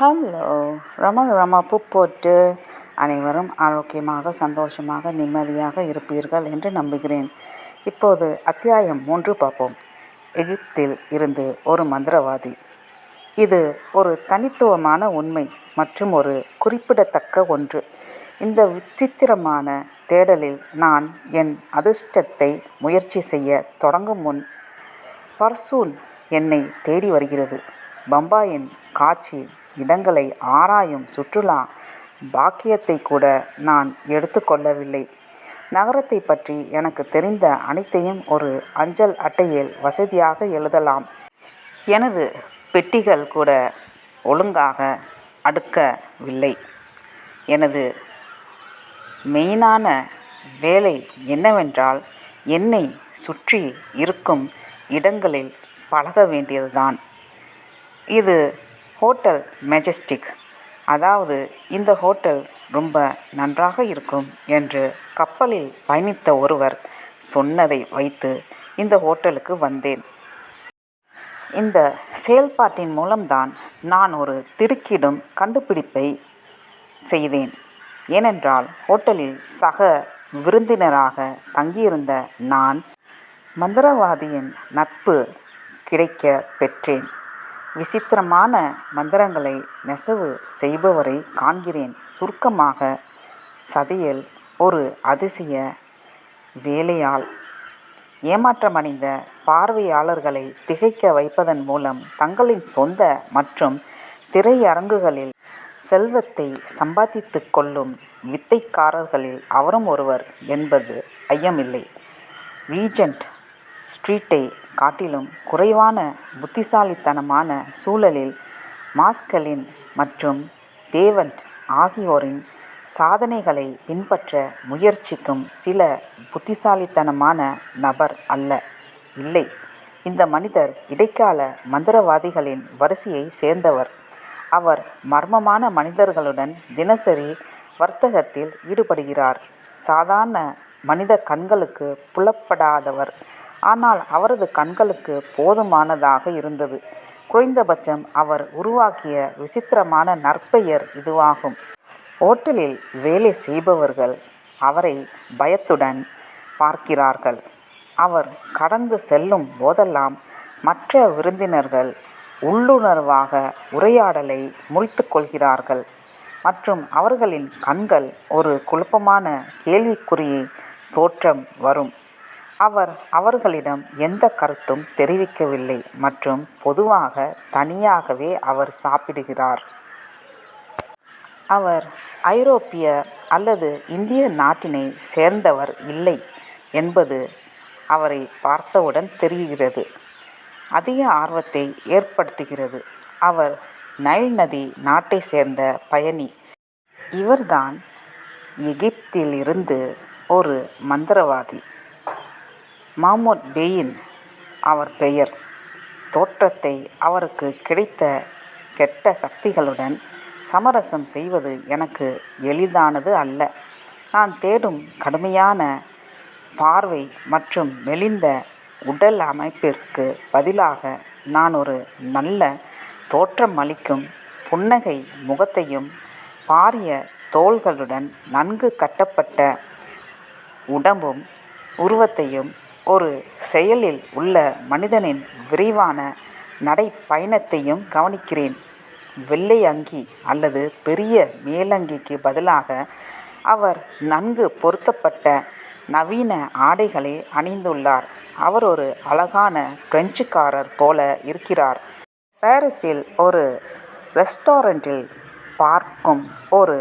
Hello ரம ரமப்பு போட்டு அனைவரும் ஆரோக்கியமாக சந்தோஷமாக நிம்மதியாக இருப்பீர்கள் என்று நம்புகிறேன். இப்போது அத்தியாயம் மூன்று பார்ப்போம். எகிப்தில் இருந்து ஒரு மந்திரவாதி. இது ஒரு தனித்துவமான உண்மை மற்றும் ஒரு குறிப்பிடத்தக்க ஒன்று. இந்த விசித்திரமான தேடலில் நான் என் அதிர்ஷ்டத்தை முயற்சி செய்ய தொடங்கும் முன் பர்சூன் என்னை தேடி வருகிறது. பம்பாயின் காட்சி இடங்களை ஆராயும் சுற்றுலா பாக்கியத்தை கூட நான் எடுத்துக்கொள்ளவில்லை நகரத்தை பற்றி எனக்கு தெரிந்த அனைத்தையும் ஒரு அஞ்சல் அட்டையில் வசதியாக எழுதலாம். எனது பெட்டிகள் கூட ஒழுங்காக அடுக்கவில்லை. எனது மெயினான வேலை என்னவென்றால் என்னை சுற்றி இருக்கும் இடங்களில் பழக வேண்டியதுதான். இது ஹோட்டல் மெஜஸ்டிக் அதாவது இந்த ஹோட்டல் ரொம்ப நன்றாக இருக்கும் என்று கப்பலில் பயணித்த ஒருவர் சொன்னதை வைத்து இந்த ஹோட்டலுக்கு வந்தேன். இந்த செயல்பாட்டின் மூலம்தான் நான் ஒரு திடுக்கிடும் கண்டுபிடிப்பை செய்தேன். ஏனென்றால் ஹோட்டலில் சக விருந்தினராக தங்கியிருந்த நான் மந்திரவாதியின் நட்பு கிடைக்க பெற்றேன். விசித்திரமான மந்திரங்களை நெசவு செய்பவரை காண்கிறேன். சுருக்கமாக சதியல் ஒரு அதிசய வேலையாள் ஏமாற்றமடைந்த பார்வையாளர்களை திகைக்க வைப்பதன் மூலம் தங்களின் சொந்த மற்றும் திரையரங்குகளில் செல்வத்தை சம்பாதித்து கொள்ளும் வித்தைக்காரர்களில் அவரும் ஒருவர் என்பது ஐயமில்லை. ரீஜெண்ட் ஸ்ட்ரீட்டை காட்டிலும் குறைவான புத்திசாலித்தனமான சூழலில் மாஸ்கலின் மற்றும் தேவன்ட் ஆகியோரின் சாதனைகளை பின்பற்ற முயற்சிக்கும் சில புத்திசாலித்தனமான நபர் அல்ல இல்லை. இந்த மனிதர் இடைக்கால மந்திரவாதிகளின் வரிசையை சேர்ந்தவர். அவர் மர்மமான மனிதர்களுடன் தினசரி வர்த்தகத்தில் ஈடுபடுகிறார். சாதாரண மனித கண்களுக்கு புலப்படாதவர். ஆனால் அவரது கண்களுக்கு போதுமானதாக இருந்தது. குறைந்தபட்சம் அவர் உருவாக்கிய விசித்திரமான நற்பெயர் இதுவாகும். ஓட்டலில் வேலை செய்பவர்கள் அவரை பயத்துடன் பார்க்கிறார்கள். அவர் கடந்து செல்லும் போதெல்லாம் மற்ற விருந்தினர்கள் உள்ளுணர்வாக உரையாடலை முறித்து கொள்கிறார்கள். மற்றும் அவர்களின் கண்கள் ஒரு குழப்பமான கேள்விக்குறியை தோற்றம் வரும். அவர் அவர்களிடம் எந்த கருத்தும் தெரிவிக்கவில்லை மற்றும் பொதுவாக தனியாகவே அவர் சாப்பிடுகிறார். அவர் ஐரோப்பிய அல்லது இந்திய நாட்டினை சேர்ந்தவர் இல்லை என்பது அவரை பார்த்தவுடன் தெரிகிறது. அதிக ஆர்வத்தை ஏற்படுத்துகிறது. அவர் நைல் நதி நாட்டை சேர்ந்த பயணி. இவர்தான் எகிப்திலிருந்து ஒரு மந்திரவாதி. மாமூத் பேயின் அவர் பெயர். தோற்றத்தை அவருக்கு கிடைத்த கெட்ட சக்திகளுடன் சமரசம் செய்வது எனக்கு எளிதானது அல்ல. நான் தேடும் கடுமையான பார்வை மற்றும் மெலிந்த உடல் அமைப்பிற்கு பதிலாக நான் ஒரு நல்ல தோற்றம் அளிக்கும் புன்னகை முகத்தையும் பாரிய தோள்களுடன் நன்கு கட்டப்பட்ட உடம்பும் உருவத்தையும் ஒரு செயலில் உள்ள மனிதனின் விரைவான நடைப்பயணத்தையும் கவனிக்கிறேன். வெள்ளை அங்கி அல்லது பெரிய மேலங்கிக்கு பதிலாக அவர் நன்கு பொருத்தப்பட்ட நவீன ஆடைகளை அணிந்துள்ளார். அவர் ஒரு அழகான பிரெஞ்சுக்காரர் போல இருக்கிறார். பாரிஸில் ஒரு ரெஸ்டாரண்ட்டில் பார்க்கும் ஒரு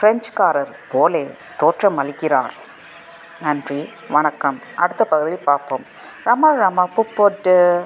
பிரெஞ்சுக்காரர் போலே தோற்றமளிக்கிறார். நன்றி வணக்கம். அடுத்த பகுதியில் பார்ப்போம். ரமா ரமா பூ போட்டு.